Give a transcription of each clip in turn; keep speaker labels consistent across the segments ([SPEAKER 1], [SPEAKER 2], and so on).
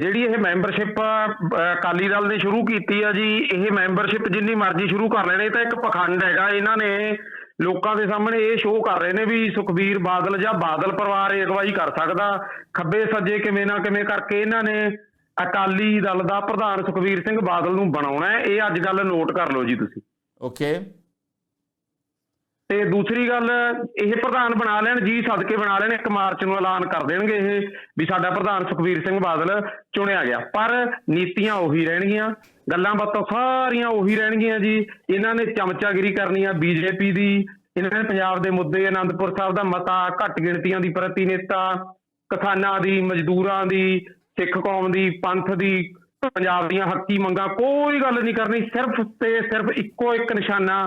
[SPEAKER 1] ਜਿਹੜੀ ਇਹ ਮੈਂਬਰਸ਼ਿਪ ਅਕਾਲੀ ਦਲ ਨੇ ਸ਼ੁਰੂ ਕੀਤੀ ਆ ਜੀ, ਇਹ ਮੈਂਬਰਸ਼ਿਪ ਜਿੰਨੀ ਮਰਜ਼ੀ ਸ਼ੁਰੂ ਕਰ ਲੈਣੇ ਤਾਂ ਇੱਕ ਪਖੰਡ ਹੈਗਾ। ਇਹਨਾਂ ਨੇ ਲੋਕਾਂ ਦੇ ਸਾਹਮਣੇ ਇਹ ਸ਼ੋਅ ਕਰ ਰਹੇ ਨੇ ਵੀ ਸੁਖਬੀਰ ਬਾਦਲ ਜਾਂ ਬਾਦਲ ਪਰਿਵਾਰ ਇਹ ਅਗਵਾਈ ਕਰ ਸਕਦਾ। ਖੱਬੇ ਸੱਜੇ ਕਿਵੇਂ ਨਾ ਕਿਵੇਂ ਕਰਕੇ ਇਹਨਾਂ ਨੇ ਅਕਾਲੀ ਦਲ ਦਾ ਪ੍ਰਧਾਨ ਸੁਖਬੀਰ ਸਿੰਘ ਬਾਦਲ ਨੂੰ ਬਣਾਉਣਾ ਹੈ। ਇਹ ਅੱਜ ਗੱਲ ਨੋਟ ਕਰ ਲਓ ਜੀ ਤੁਸੀਂ।
[SPEAKER 2] ਓਕੇ
[SPEAKER 1] ਤੇ ਦੂਸਰੀ ਗੱਲ, ਇਹ ਪ੍ਰਧਾਨ ਬਣਾ ਲੈਣ, ਜੀ ਸਦਕੇ ਬਣਾ ਲੈਣ 1 ਮਾਰਚ ਨੂੰ ਐਲਾਨ ਕਰ ਦੇਣਗੇ ਇਹ ਵੀ ਸਾਡਾ ਪ੍ਰਧਾਨ ਸੁਖਬੀਰ ਸਿੰਘ ਬਾਦਲ ਚੁਣਿਆ ਗਿਆ। ਪਰ ਨੀਤੀਆਂ ਉਹੀ ਰਹਿਣਗੀਆਂ, ਗੱਲਾਂ ਬਾਤਾਂ ਸਾਰੀਆਂ ਉਹੀ ਰਹਿਣਗੀਆਂ ਜੀ। ਇਹਨਾਂ ਨੇ ਚਮਚਾਗਿਰੀ ਕਰਨੀ ਆ ਬੀਜੇਪੀ ਦੀ, ਇਹਨਾਂ ਨੇ ਪੰਜਾਬ ਦੇ ਮੁੱਦੇ, ਅਨੰਦਪੁਰ ਸਾਹਿਬ ਦਾ ਮਤਾ, ਘੱਟ ਗਿਣਤੀਆਂ ਦੀ ਪ੍ਰਤੀਨਿਧਤਾ, ਕਿਸਾਨਾਂ ਦੀ, ਮਜ਼ਦੂਰਾਂ ਦੀ, ਸਿੱਖ ਕੌਮ ਦੀ, ਪੰਥ ਦੀ, ਪੰਜਾਬ ਦੀਆਂ ਹੱਕੀ ਮੰਗਾਂ, ਕੋਈ ਗੱਲ ਨਹੀਂ ਕਰਨੀ, ਸਿਰਫ ਤੇ ਸਿਰਫ ਇੱਕੋ ਇੱਕ ਨਿਸ਼ਾਨਾ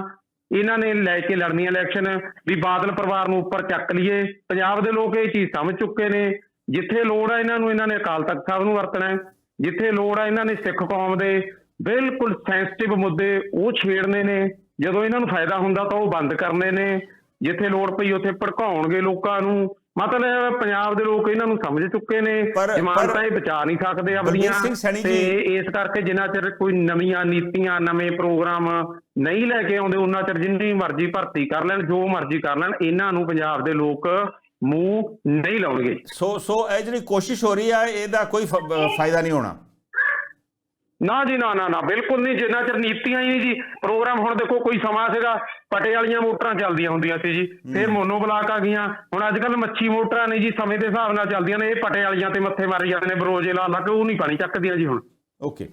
[SPEAKER 1] ਇਹਨਾਂ ਨੇ ਲੈ ਕੇ ਲੜਨੀ ਇਲੈਕਸ਼ਨ ਵੀ ਬਾਦਲ ਪਰਿਵਾਰ ਨੂੰ ਉੱਪਰ ਚੱਕ ਲਈਏ। ਪੰਜਾਬ ਦੇ ਲੋਕ ਇਹ ਚੀਜ਼ ਸਮਝ ਚੁੱਕੇ ਨੇ। ਜਿੱਥੇ ਲੋੜ ਹੈ ਇਹਨਾਂ ਨੂੰ ਇਹਨਾਂ ਨੇ ਅਕਾਲ ਤਖਤ ਸਾਹਿਬ ਨੂੰ ਵਰਤਣਾ ਹੈ। ਜਿੱਥੇ ਲੋੜ ਹੈ ਇਹਨਾਂ ਨੇ ਸਿੱਖ ਕੌਮ ਦੇ ਬਿਲਕੁਲ ਸੈਂਸਿਟਿਵ ਮੁੱਦੇ ਉਹ ਛੇੜਨੇ ਨੇ। ਜਦੋਂ ਇਹਨਾਂ ਨੂੰ ਫਾਇਦਾ ਹੁੰਦਾ ਤਾਂ ਉਹ ਬੰਦ ਕਰਨੇ ਨੇ। ਜਿੱਥੇ ਲੋੜ ਪਈ ਉੱਥੇ ਭੜਕਾਉਣਗੇ ਲੋਕਾਂ ਨੂੰ। ਮਤਲਬ ਪੰਜਾਬ ਦੇ ਲੋਕ ਇਹਨਾਂ ਨੂੰ ਸਮਝ ਚੁੱਕੇ ਨੇ
[SPEAKER 2] ਪਰ-
[SPEAKER 1] ਜ਼ਮਾਨਤਾਂ
[SPEAKER 2] ਪਰ-
[SPEAKER 1] ਇਹ ਬਚਾ ਨਹੀਂ ਸਕਦੇ ਆਪਣੀਆਂ
[SPEAKER 2] ਸਿੰਘ ਸੈਣੀ
[SPEAKER 1] ਤੇ
[SPEAKER 2] ਜੀ-
[SPEAKER 1] ਇਸ ਕਰਕੇ ਜਿੰਨਾ ਚਿਰ ਕੋਈ ਨਵੀਆਂ ਨੀਤੀਆਂ ਨਵੇਂ ਪ੍ਰੋਗਰਾਮ ਨਹੀਂ ਲੈ ਕੇ ਆਉਂਦੇ ਉਹਨਾਂ ਚਿਰ ਜਿੰਨੀ ਮਰਜ਼ੀ ਭਰਤੀ ਕਰ ਲੈਣ ਜੋ ਮਰਜ਼ੀ ਕਰ ਲੈਣ ਇਹਨਾਂ ਨੂੰ ਪੰਜਾਬ ਦੇ ਲੋਕ ਮੂੰਹ ਨਹੀਂ ਲਾਉਣਗੇ।
[SPEAKER 2] ਸੋ ਸੋ ਇਹ ਜਿਹੜੀ ਕੋਸ਼ਿਸ਼ ਹੋ ਰਹੀ ਹੈ ਇਹਦਾ ਕੋਈ ਫ- ਅ, ਫਾਇਦਾ ਨਹੀਂ ਹੋਣਾ।
[SPEAKER 1] ਨਾ ਜੀ ਨਾ ਨਾ ਨਾ ਬਿਲਕੁਲ ਨਹੀਂ ਜਿੰਨਾ ਚਿਰ ਨੀਤੀਆਂ ਹੀ ਨਹੀਂ ਜੀ ਪ੍ਰੋਗਰਾਮ ਹੁਣ ਦੇਖੋ ਕੋਈ ਸਮਾਂ ਸੀਗਾ ਪਟੇ ਵਾਲੀਆਂ ਮੋਟਰਾਂ ਚੱਲਦੀਆਂ ਹੁੰਦੀਆਂ ਸੀ ਜੀ ਫਿਰ ਮੋਨੋ ਬਲਾਕ ਆ ਗਈਆਂ ਹੁਣ ਅੱਜ ਕੱਲ ਮੱਛੀ ਮੋਟਰਾਂ ਨੇ ਜੀ ਸਮੇਂ ਦੇ ਹਿਸਾਬ ਨਾਲ ਚੱਲਦੀਆਂ ਨੇ ਇਹ ਪਟੇ ਵਾਲੀਆਂ ਤੇ ਮੱਥੇ ਮਾਰੀ ਜਾਂਦੇ ਨੇ ਬਰੋਜੇ ਲਾ ਲਾ ਕੇ ਉਹ ਨਹੀਂ ਪਾਣੀ ਚੱਕਦੀਆਂ ਜੀ ਹੁਣ।
[SPEAKER 2] ਓਕੇ।